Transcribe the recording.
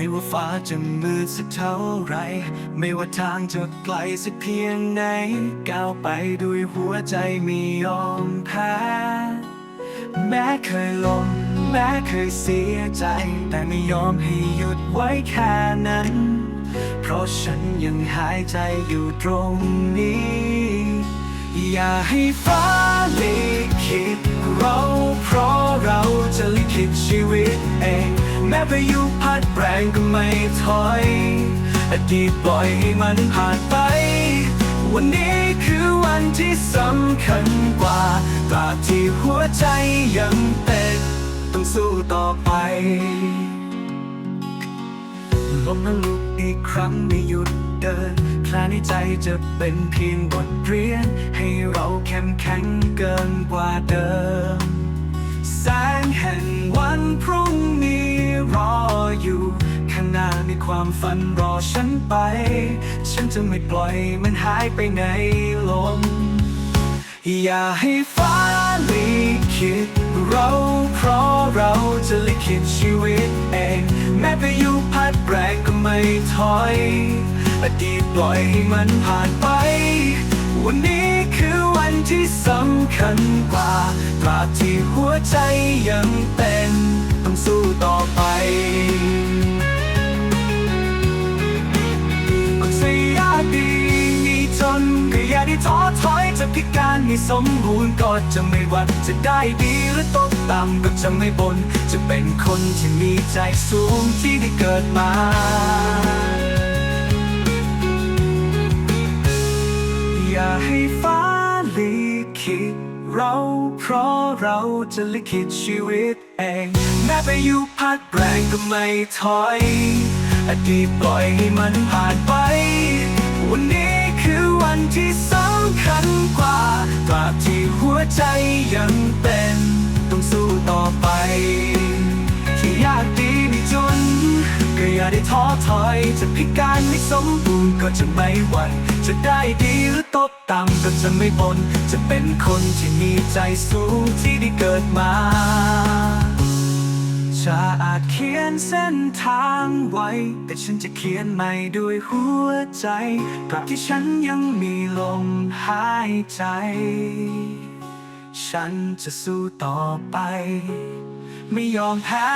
ไม่ว่าฟ้าจะมืดสักเท่าไร ไม่ว่าทางจะไกลสักเพียงไหน ก้าวไปด้วยหัวใจไม่ยอมแพ้แม้เคยลงแม้เคยเสียใจ แต่ไม่ยอมให้หยุดไว้แค่นั้น เพราะฉันยังหายใจอยู่ตรงนี้ อย่าให้ฟ้าลิขิตเรา เพราะเราจะลิขิตชีวิตเอง แม้พายุพัด งก็ไม่ถอย อดีตปล่อยให้มันผ่านไป วันนี้คือวันที่สำคัญกว่าตราบที่หัวใจยังเต้นต้องสู้ต่อไปลมนั้นลุกอีกครั้งไม่หยุดเดินแผลในใจจะเป็นเพียงบทเรียน ให้เราเข้มแข็งเกินกว่าเดิม แสงแห่งวันพรุ่ง ความฝันรอฉันไป ฉันจะไม่ปล่อยมันหายไปในลม อย่าให้ฟ้าลิขิตเราเพราะเราจะลิขิตชีวิตเอง แม้พายุพัดแรงก็ไม่ถอย อดีตปล่อยให้มันผ่านไป วันนี้คือวันที่สำคัญกว่าตราบที่หัวใจยังเต้นต้องสู้ต่อไป ได้ท้อถอยจะพิการไม่สมบูรณ์ก็จะไม่หวั่นจะได้ดีหรือตกต่ำก็จะไม่บน่นจะเป็นคนที่มีใจสูงที่ได้เกิดมาอย่าให้ฟ้าลิขิตเราเพราะเราจะลิขิตชีวิตเอง แม้พายุพัดแรงก็ไม่ถอย อดีตปล่อยให้มันผ่านไป วันนี้คือวันที่สำคัญกว่าตราบที่หัวใจยังเป็น ต้องสู้ต่อไปที่ยากดีไม่จน ก็อย่าได้ท้อถอย จะพิการไม่สมบูรณ์ก็จะไม่หวั่นจะได้ดีหรือตกต่ำก็จะไม่บน่นจะเป็นคนที่มีใจสูงที่ได้เกิดมา จะอาจเขียนเส้นทางไว้ แต่ฉันจะเขียนใหม่ด้วยหัวใจตราบที่ฉันยังมีลมหายใจ ฉันจะสู้ต่อไป ไม่ยอมแพ้